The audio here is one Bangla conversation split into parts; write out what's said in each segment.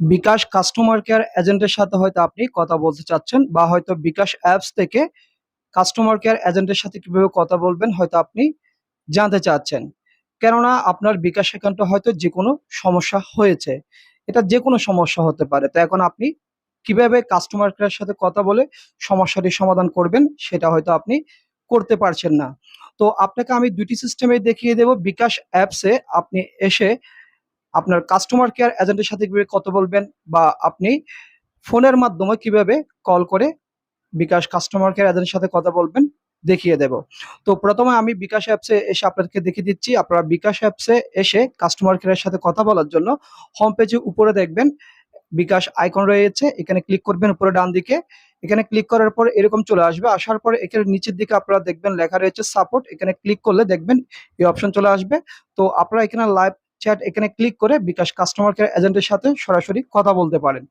বিকাশ কাস্টমার কেয়ার এজেন্টের সাথে হয়তো আপনি কথা বলতে চাচ্ছেন বা হয়তো বিকাশ অ্যাপস থেকে কাস্টমার কেয়ার এজেন্টের সাথে কীভাবে কথা বলবেন হয়তো আপনি জানতে চাচ্ছেন। কেননা আপনার বিকাশ অ্যাকাউন্টে হয়তো যে কোনো সমস্যা হয়েছে। এটা যে কোনো সমস্যা হতে পারে। তো এখন আপনি কীভাবে কাস্টমার কেয়ারের সাথে কথা বলে সমস্যাটি সমাধান করবেন সেটা হয়তো আপনি করতে পারছেন না। তো আপনাকে আমি দুটি সিস্টেমে দেখিয়ে দেব। বিকাশ অ্যাপসে আপনি এসে আপনার কাস্টমার কেয়ার এজেন্টের সাথে কীভাবে কথা বলবেন বা আপনি ফোনের মাধ্যমে কীভাবে কল করে বিকাশ কাস্টমার কেয়ার এজেন্টের সাথে কথা বলবেন দেখিয়ে দেব। তো প্রথমে আমি বিকাশ অ্যাপসে এসে আপনাদেরকে দেখিয়ে দিচ্ছি। আপনারা বিকাশ অ্যাপসে এসে কাস্টমার কেয়ারের সাথে কথা বলার জন্য হোম পেজে উপরে দেখবেন বিকাশ আইকন রয়েছে। এখানে ক্লিক করবেন উপরে ডান দিকে। এখানে ক্লিক করার পর এরকম চলে আসবে। আসার পর এখানে নিচের দিকে আপনারা দেখবেন লেখা রয়েছে সাপোর্ট এখানে ক্লিক করলে দেখবেন এই অপশন চলে আসবে। তো আপনারা এখানে লাইভ চ্যাট এখানে ক্লিক করে বিকাশ কাস্টমার কেয়ার এজেন্টের সাথে সরাসরি কথা বলতে পারেন।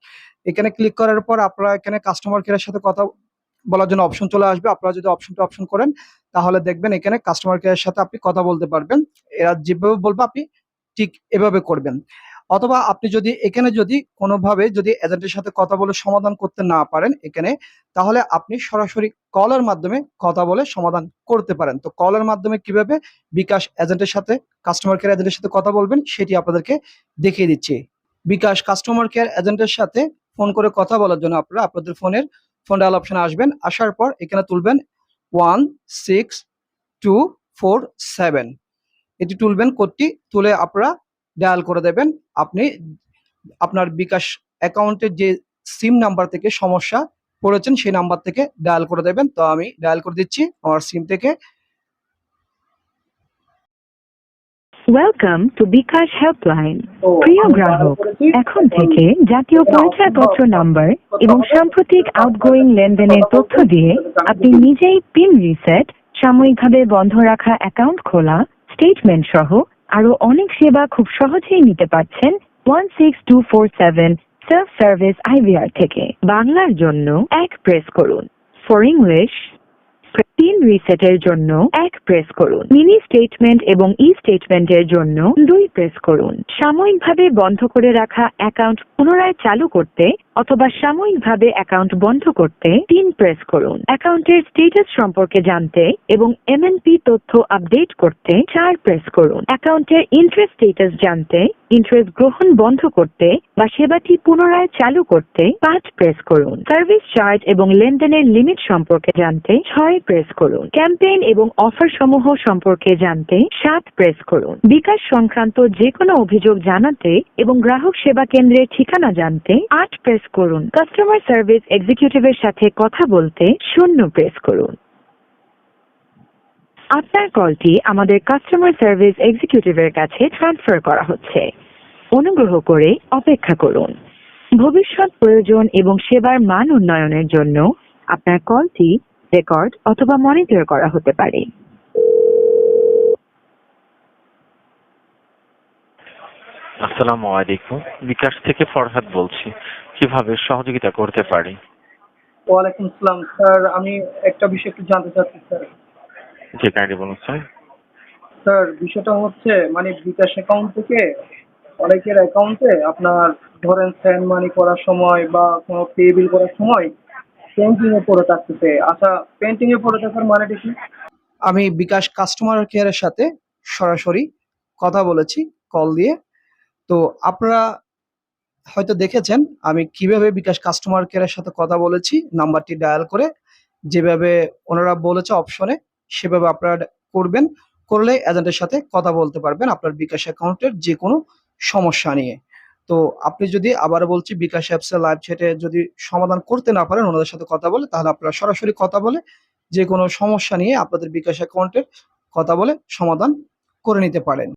এখানে ক্লিক করার পর আপনারা এখানে কাস্টমার কেয়ারের সাথে কথা বলার জন্য অপশন চলে আসবে। আপনারা যদি অপশনটা অপশন করেন, তাহলে দেখবেন এখানে কাস্টমার কেয়ারের সাথে আপনি কথা বলতে পারবেন। এরা যেভাবে বলব আপনি ঠিক এভাবে করবেন। অথবা আপনি যদি এখানে যদি কোনোভাবে যদি এজেন্টের সাথে কথা বলে সমাধান করতে না পারেন এখানে, তাহলে আপনি সরাসরি কলের মাধ্যমে কথা বলে সমাধান করতে পারেন। তো কলের মাধ্যমে কীভাবে বিকাশ এজেন্টের সাথে কাস্টমার কেয়ার এজেন্টের সাথে কথা বলবেন সেটি আপনাদেরকে দেখিয়ে দিচ্ছি। বিকাশ কাস্টমার কেয়ার এজেন্টের সাথে ফোন করে কথা বলার জন্য আপনারা আপনাদের ফোনের ফোন ডায়াল অপশনে আসবেন। আসার পর এখানে তুলবেন one six two four seven এটি তুলবেন কোডটি তুলে আপনারা ডায়াল করে দেবেন। আপনি আপনার বিকাশ অ্যাকাউন্টের যে সিম নাম্বার থেকে সমস্যা পড়েছেন সেই নাম্বার থেকে ডায়াল করে দেবেন। তো আমি ডায়াল করে দিচ্ছি আমার সিম থেকে। ওয়েলকাম টু বিকাশ হেল্পলাইন প্রিয় গ্রাহক এখন থেকে জাতীয় পরিচয়পত্র নাম্বার এবং সাম্প্রতিক আউটগোয়িং লেনদেনের তথ্য দিয়ে আপনি নিজেই পিন রিসেট সাময়িকভাবে বন্ধ রাখা অ্যাকাউন্ট খোলা স্টেটমেন্ট সহ আরও অনেক সেবা খুব সহজেই নিতে পারছেন one six two four seven self service IVR থেকে। বাংলার জন্য এক প্রেস করুন। ফর ইংলিশ পিন রিসেটের জন্য এক প্রেস করুন। মিনি স্টেটমেন্ট এবং ই স্টেটমেন্টের জন্য দুই প্রেস করুন। সাময়িকভাবে বন্ধ করে রাখা অ্যাকাউন্ট পুনরায় চালু করতে অথবা সাময়িকভাবে অ্যাকাউন্ট বন্ধ করতে তিন প্রেস করুন। অ্যাকাউন্টের স্ট্যাটাস সম্পর্কে জানতে এবং এমএনপি তথ্য আপডেট করতে চার প্রেস করুন। অ্যাকাউন্টের ইন্টারেস্ট স্ট্যাটাস জানতে ইন্টারেস্ট গ্রহণ বন্ধ করতে বা সেবাটি পুনরায় চালু করতে পাঁচ প্রেস করুন। সার্ভিস চার্জ এবং লেনদেনের লিমিট সম্পর্কে জানতে ছয় প্রেস করুন। ক্যাম্পেইন এবং অফার সমূহ সম্পর্কে জানতে সাত প্রেস করুন। বিকাশ সংক্রান্ত যে কোনো অভিযোগ জানাতে এবং গ্রাহক সেবা কেন্দ্রের ঠিকানা জানতে আট প্রেস করুন। কাস্টমার সার্ভিস এক্সিকিউটিভের সাথে কথা বলতে শূন্য প্রেস করুন। আপনার কলটি আমাদের কাস্টমার সার্ভিস এক্সিকিউটিভের কাছে ট্রান্সফার করা হচ্ছে। অনুগ্রহ করে অপেক্ষা করুন। ভবিষ্যৎ প্রয়োজন এবং সেবার মান উন্নয়নের জন্য আপনার কলটি রেকর্ড অথবা মনিটর করা হতে পারে। আসসালামু আলাইকুম। বিকাশ থেকে ফরহাদ বলছি। কীভাবে সহযোগিতা করতে পারি? ওয়ালাইকুম আসসালাম স্যার আমি একটা বিষয় একটু জানতে চাচ্ছি স্যার। জি কাইন্ডলি বলুন স্যার। স্যার বিষয়টা হচ্ছে মানে বিকাশ অ্যাকাউন্ট থেকে অনেকের অ্যাকাউন্টে আপনার ধরেন সেন্ড মানি করার সময় বা কোনো পে বিল করার সময় পেন্টিং এ পড়ে থাকতেছে। আচ্ছা পেন্টিং এ পড়ে থাকার মানেটা কি? আমি বিকাশ কাস্টমার কেয়ারের সাথে সরাসরি কথা বলেছি কল দিয়ে। তো আপনারা হয়তো দেখেছেন, আমি কীভাবে বিকাশ কাস্টমার কেয়ারের সাথে কথা বলেছি, নাম্বারটি ডায়াল করে যেভাবে ওনারা বলেছে অপশনে সেভাবে আপনারা করবেন, করলে এজেন্টের সাথে কথা বলতে পারবেন আপনার বিকাশ অ্যাকাউন্টের যে কোনো সমস্যা নিয়ে। তো আপনি যদি আবার বলছি বিকাশ অ্যাপসে লাইভ চ্যাটে যদি সমাধান করতে না পারেন, ওনাদের সাথে কথা বলে, তাহলে আপনারা সরাসরি কথা বলে যে কোনো সমস্যা নিয়ে আপনাদের বিকাশ অ্যাকাউন্টের কথা বলে সমাধান করে নিতে পারেন।